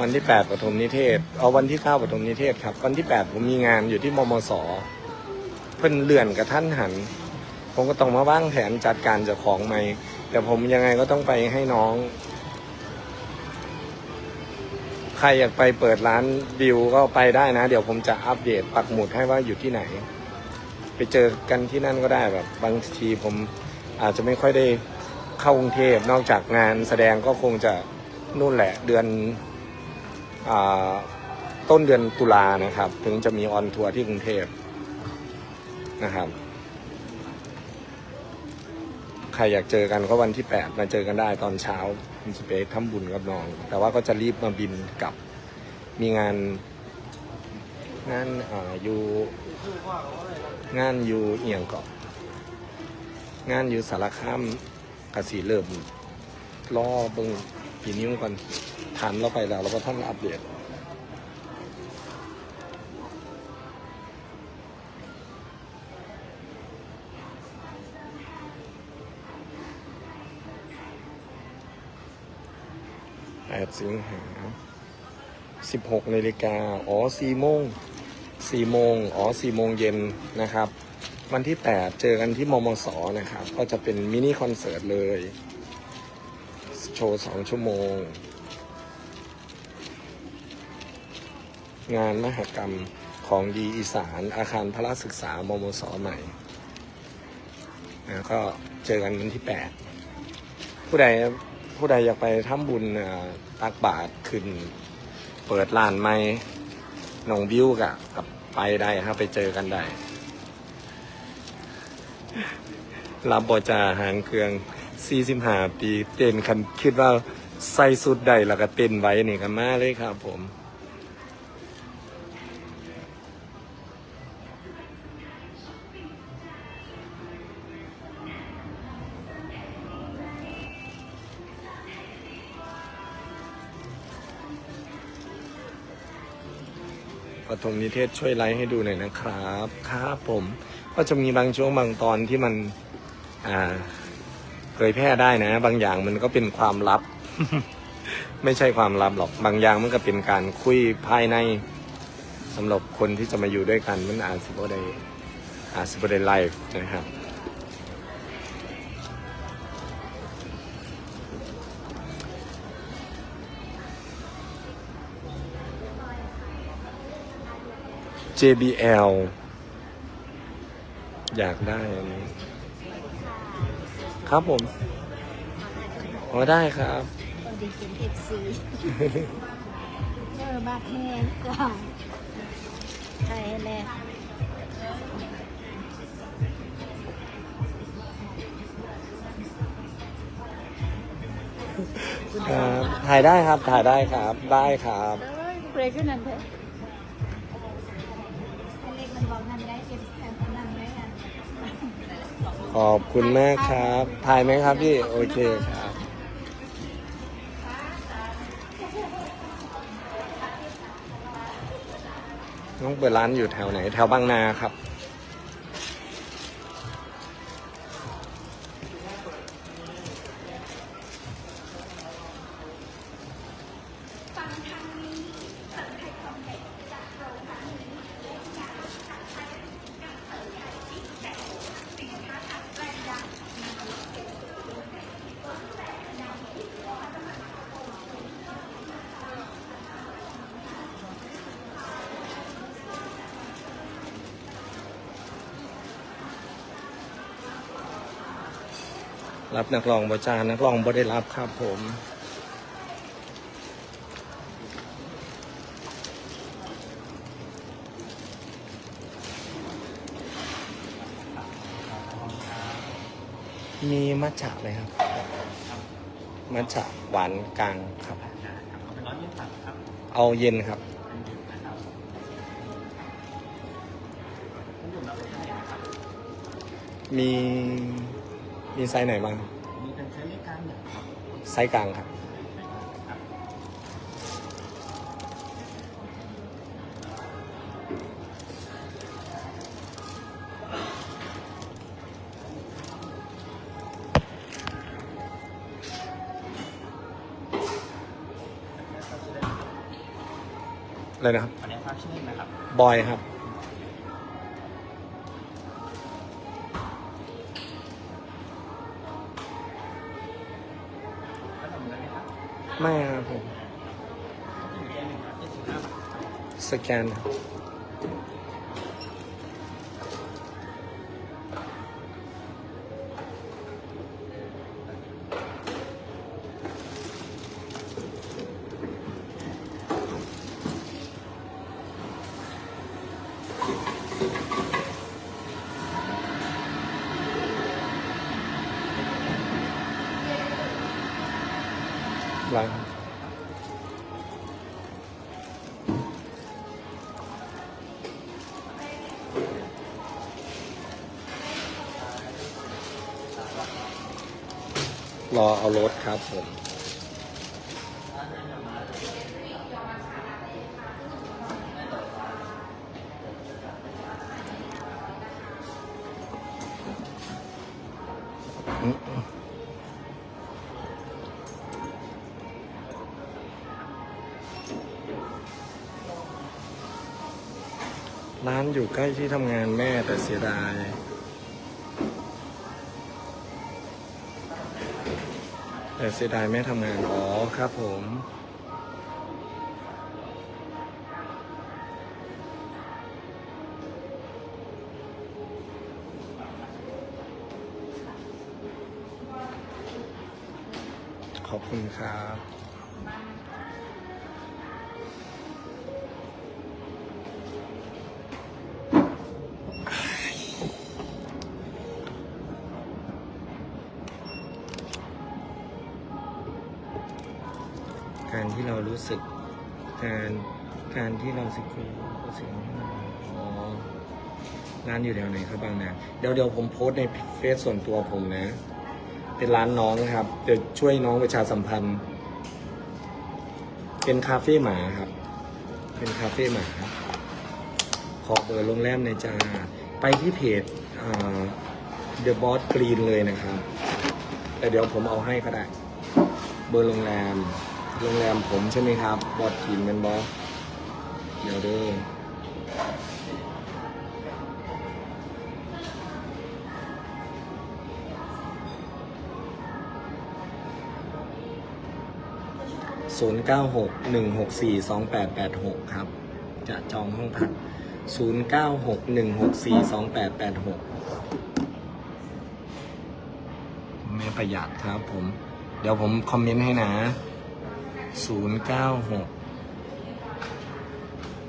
วันที่แปดปฐมนิเทศ เอาวันที่เก้าปฐมนิเทศครับ วันที่แปดผมมีงานอยู่ที่มมส เพิ่นเลื่อนกับท่านหัน ผมก็ต้องมาบ้างแผนจัดการเจากของใหม่ แต่ผมยังไงก็ต้องไปให้น้อง ใครอยากไปเปิดร้านวิวก็ไปได้นะ เดี๋ยวผมจะอัปเดตปักหมุดให้ว่าอยู่ที่ไหน ไปเจอกันที่นั่นก็ได้แบบ บางทีผมอาจจะไม่ค่อยได้เข้ากรุงเทพนอกจากงานแสดงก็คงจะนู่นแหละเดือน ต้นเดือนตุลานะครับ ถึงจะมีออนทัวร์ที่กรุงเทพนะครับ ใครอยากเจอกันก็วันที่ 8 มาเจอกันได้ตอนเช้าผมจะไปซทำบุญกับน้อง แต่ว่าก็จะรีบมาบินกลับ มีงานงานอ่าอยู่งานอยู่เอียงเกาะงานอยู่สารคามกสีเริ่มรอเบิงปีนิ้วก่อน ถามเราไปแล้วเราก็ท่านอัปเดตแปดสิงหาสิบหกนาฬิกาอ๋อสี่โมงสี่โมงอ๋อสี่โมงเย็นนะครับ วันที่แปดเจอกันที่มมสนะครับ ก็จะเป็นมินิคอนเสิร์ตเลย โชว์สองชั่วโมง งานมหกรรมของดีอีสาน อาคารพระศึกษามมสใหม่นะก็เจอกันวันที่แปดผู้ใดผู้ใดอยากไปทำบุญอ่าตักบาทขึ้น เปิดร้านใหม่หนองบิ้วกับกับไปได้ครับไปเจอกันได้รับบจาหางเครื่อง45ปี เต้นคันคิดว่าใส่สุดใดแล้วก็เต้นไว้นี่กันมาเลยครับผม ปฐมนิเทศช่วยไลฟ์ให้ดูหน่อยนะครับ ครับผม ก็จะมีบางช่วงบางตอนที่มัน อ่าเผยแพร่ได้นะ บางอย่างมันก็เป็นความลับ ไม่ใช่ความลับหรอก บางอย่างมันก็เป็นการคุยภายในสำหรับคนที่จะมาอยู่ด้วยกันมันอาจสิบได้อาจสิบได้ไลฟ์นะครับ JBL อยากได้อันนี้ ครับผมอ๋อได้ครับตอนดีเป็นเอฟซีเออมากแห้งกว่าใช่แหละครับถ่ายได้ครับถ่ายได้ครับ ได้ครับ เอ้ยเบรกขึ้นนั่นเถอะ ขอบคุณมากครับ ถ่ายไหมครับพี่ โอเคครับ น้องเปิดร้านอยู่แถวไหน แถวบางนาครับ รับนักร้องบจานักร้องบ่ได้รับครับผมมีมัทฉะไหมครับ มัทฉะหวานกลางครับ เอาเย็นครับ มี มีไซส์ไหนบ้างมีเป็นไซส์เล็กกลางเนี่ยครับไซส์กลางครับคอะไรนะครับขออนุญาตทราบชื่อนะครับ บอยครับ ไม่ครับผมอยู่แค่หนึ่งร้อยเจ็ดสิบห้าบาทครับสแกนครับ ร้านรอเอารถครับผม ร้านอยู่ใกล้ที่ทำงานแม่แต่เสียดายแต่เสียดายแม่ทำงาน อ๋อครับผม ขอบคุณครับ การที่เรารู้สึก การการที่เราสึกคือรู้สึกอ๋อร้านอยู่แถวไหนครับบางนาเดี๋ยวเดี๋ยวผมโพสต์ในเฟซส่วนตัวผมนะ เป็นร้านน้องครับเดี๋ยวช่วยน้องประชาสัมพันธ์ เป็นคาเฟ่หมาครับ เป็นคาเฟ่หมาขอเบอร์โรงแรมในจาไปที่เพจเดอะบอสกรีนเลยนะครับ แต่เดี๋ยวผมเอาให้ก็ได้ เบอร์โรงแรม โรงแรมผมใช่ไหมครับบอสกินกันบอสเดี๋ยวเด้อศูนย์เก้าหกหนึ่งหกสี่สองแปดแปดหกครับ จะจองห้องพักศูนย์เก้าหกหนึ่งหกสี่สองแปดแปดหกไม่ประหยัดครับผม เดี๋ยวผมคอมเมนต์ให้นะ ศูนย์เก้าหก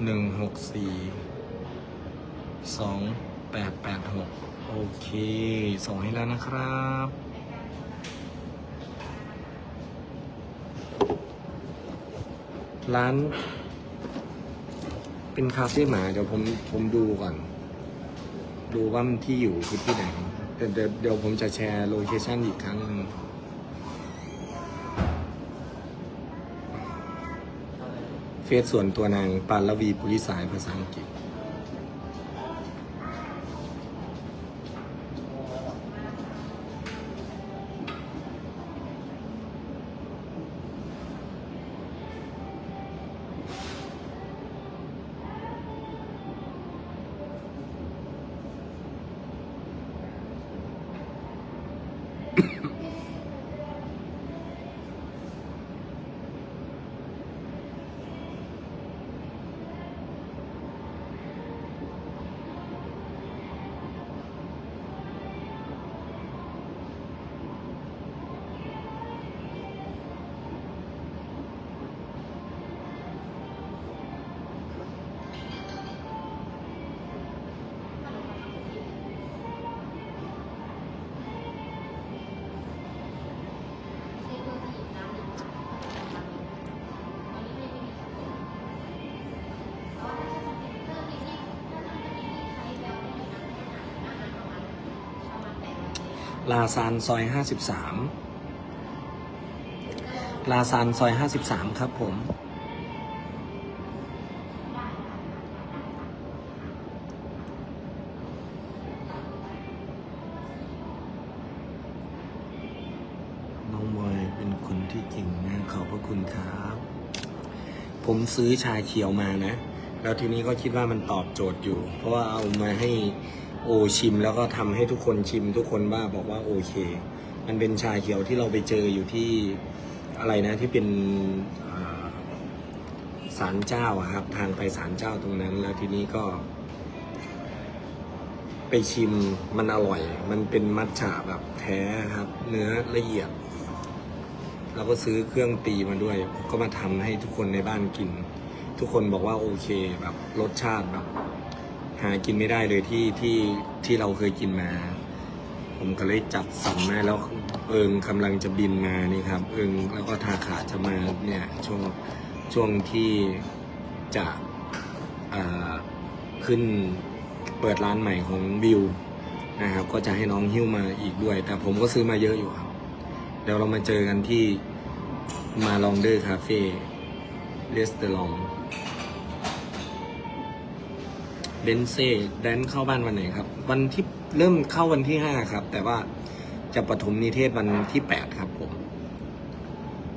หนึ่งหกสี่สองแปดแปดหกโอเค ส่งให้แล้วนะครับร้าน เป็นคาเฟ่หมา เดี๋ยวผมผมดูก่อน ดูว่ามันที่อยู่คือที่ไหนเดี๋ยวเดี๋ยวเดี๋ยวผมจะแชร์โลเคชั่นอีกครั้งหนึ่ง เฟซส่วนตัวนางปาลวีปุริสายภาษาอังกฤษ ลาซานซอยห้าสิบสามลาซานซอยห้าสิบสามครับผม น้องบอยเป็นคนที่เก่งมากขอบพระคุณครับ ผมซื้อชาเขียวมานะ แล้วทีนี้ก็คิดว่ามันตอบโจทย์อยู่ เพราะว่าเอามาให้ โอชิมแล้วก็ทำให้ทุกคนชิมทุกคนว่าบอกว่าโอเค มันเป็นชาเขียวที่เราไปเจออยู่ที่อะไรนะที่เป็นอ่าศาลเจ้าครับ ทางไปศาลเจ้าตรงนั้นแล้วทีนี้ก็ ไปชิมมันอร่อย มันเป็นมัทฉะแบบแท้ครับ เนื้อละเอียด เราก็ซื้อเครื่องตีมาด้วย ก็มาทำให้ทุกคนในบ้านกิน ทุกคนบอกว่าโอเคแบบรสชาติแบบ หากินไม่ได้เลยที่ที่ที่เราเคยกินมา ผมก็เลยจัดสรรมาแล้วเอิงกำลังจะบินมานี่ครับ เอิงแล้วก็ทาขาจะมาเนี่ยช่วงช่วงที่จะอ่าขึ้นเปิดร้านใหม่ของวิวนะครับ ก็จะให้น้องหิ้วมาอีกด้วย แต่ผมก็ซื้อมาเยอะอยู่ครับเดี๋ยวเรามาเจอกันที่มาลองเดอร์คาเฟ่เรสเตอรอง เบนเซ่แดนเข้าบ้านวันไหนครับ วันที่เริ่มเข้าวันที่ห้าครับ แต่ว่าจะปฐมนิเทศวันที่แปดครับ ผม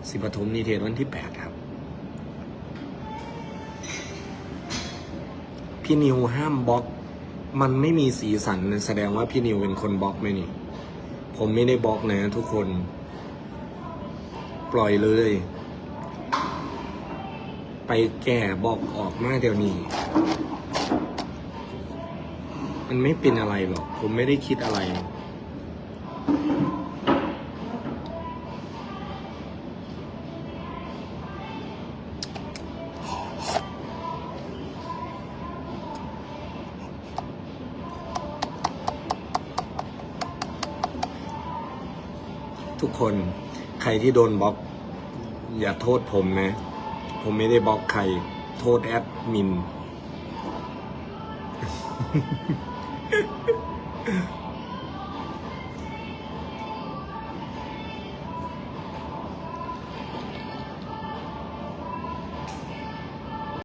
สิปฐมนิเทศวันที่แปดครับ พี่นิวห้ามบล็อก มันไม่มีสีสันแสดงว่าพี่นิวเป็นคนบล็อกไหมนี่ ผมไม่ได้บล็อกนะทุกคน ปล่อยเลย ไปแก้บล็อกออกมาเดี๋ยวนี้ มันไม่เป็นอะไรหรอก ผมไม่ได้คิดอะไร ทุกคนใครที่โดนบล็อก อย่าโทษผมนะ ผมไม่ได้บล็อกใคร โทษแอดมิน Ha ha ha.